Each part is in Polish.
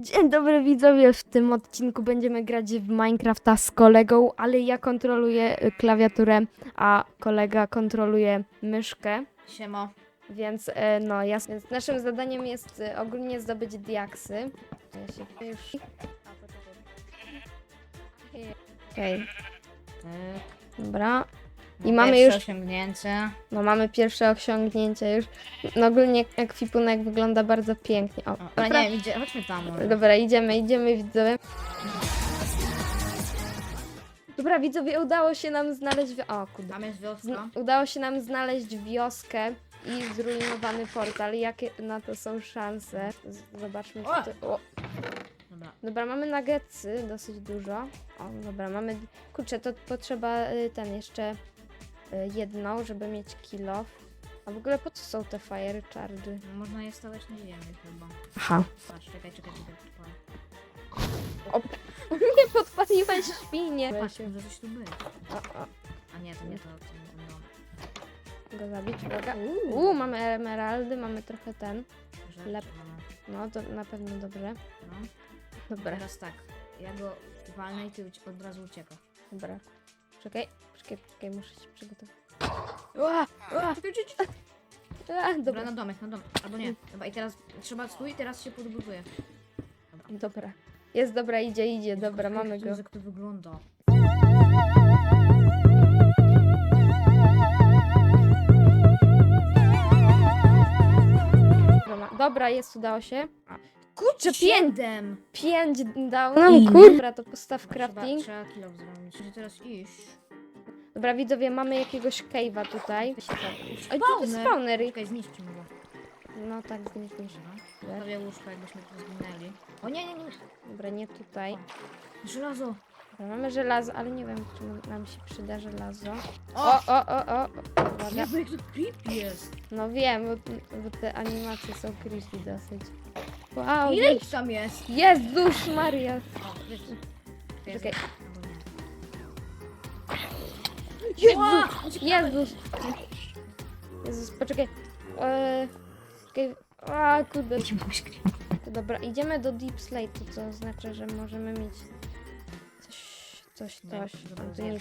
Dzień dobry widzowie, w tym odcinku będziemy grać w Minecrafta z kolegą, ale ja kontroluję y, klawiaturę, a kolega kontroluje myszkę, Siema. więc e, no jasne. Więc naszym zadaniem jest e, ogólnie zdobyć diaksy. Ja się już... Okej, dobra. I mamy Pierwsze już, osiągnięcie. no mamy pierwsze osiągnięcie już. No ogólnie ekwipunek wygląda bardzo pięknie. O, O, dobra. ale nie, idzie, chodźmy tam. może. Dobra, idziemy, idziemy widzowie. Dobra, widzowie, udało się nam znaleźć... wi- O, kurde. Tam jest wioska. Zn- udało się nam znaleźć wioskę i zrujnowany portal. Jakie na to są szanse? Z- Zobaczmy. O! Co to... o. Dobra. Dobra, mamy nuggetsy, dosyć dużo. O, dobra, mamy... Kurczę, to potrzeba y, ten jeszcze jedną, żeby mieć kill off. A w ogóle po co są te fire charge? No, można je stawiać na ziemi chyba. Aha. Patrz, czekaj, czekaj, czekaj. czekaj. Nie podpaliłeś świnie. Patrz, może coś tu być. O, o. A nie, to nie to, to nie ten dom. go zabić, uwaga. Uuu. Uuu, mamy emeraldy, mamy trochę ten. Rzeczy Lep. mamy. No, to na pewno dobrze. No. Dobra, Teraz tak. Ja go walnę i ty ucie- od razu uciekasz. dobra. Czekaj, czekaj, czekaj, muszę się przygotować. Czekaj, czekaj. a, Dobra, dobra, na domek, na domek. Albo nie. Dobra, i teraz trzeba stój, teraz się podbuduje. dobra. Jest, dobra, idzie, idzie, dobra, mamy go. Jak to wygląda. Dobra, jest, udało się. Kurczę, pięć, Siedem! pięć dał nam, Dobra, to postaw Trzeba, crafting. trzeba kilo zrobić. Muszę teraz iść. Dobra, widzowie, mamy jakiegoś cave'a tutaj. Oj, tu jest Spawner. Czekaj, zniszczymy go. No tak, znikniesz. Dobra. Sobie łóżko, jakbyśmy tu zginęli. O nie, nie, nie. Dobra, nie tutaj. Żelazo. Dobra, mamy żelazo, ale nie wiem, czy nam- się przyda żelazo. O! O, o, o, o. Uwaga. Jezu, jak to creepy jest. No wiem, bo, bo te animacje są creepy dosyć. Wow, Ile ich tam jest? Jezus Maria. O, jest- Czekaj. Jezus, Jezus. Jezus, poczekaj. Eee, czekaj. A, kurde. To dobra, idziemy do Deep Slate, co znaczy, że możemy mieć coś, coś, coś. Tam tu nie.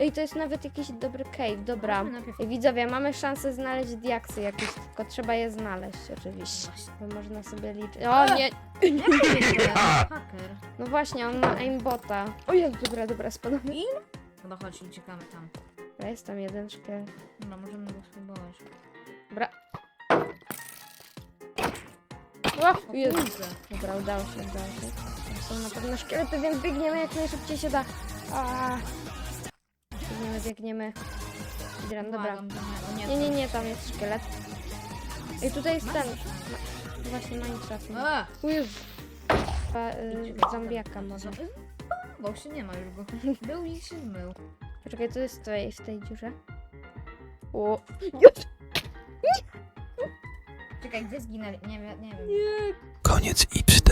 Ej, to jest nawet jakiś dobry cave, dobra. Ej, widzowie, mamy szansę znaleźć diaksy jakieś, tylko trzeba je znaleźć oczywiście. Bo można sobie liczyć. O nie! Jak? Haker. No właśnie, on ma aimbota. O Jezu, dobra, dobra, spadamy. Dobra, chodź, uciekamy tam. Jest tam jeden szkielet. Dobra, możemy go spróbować. Dobra. O, kurde. Dobra, udało się, udało się. Tam są na pewno szkielety, więc biegniemy jak najszybciej się da. A. Biegniemy, biegniemy. Idran, dobra. Błagam, nie, Nie, nie, nie, tam jest szkielet. I tutaj jest ten. No, właśnie Minecraft. no. A! Jest chyba, y, zombiaka może. Się nie ma już go. Był i się zmył. Poczekaj, co jest w tej, w tej dziurze? O, Czekaj, gdzie zginęli? Nie wiem, nie wiem. Koniec XD.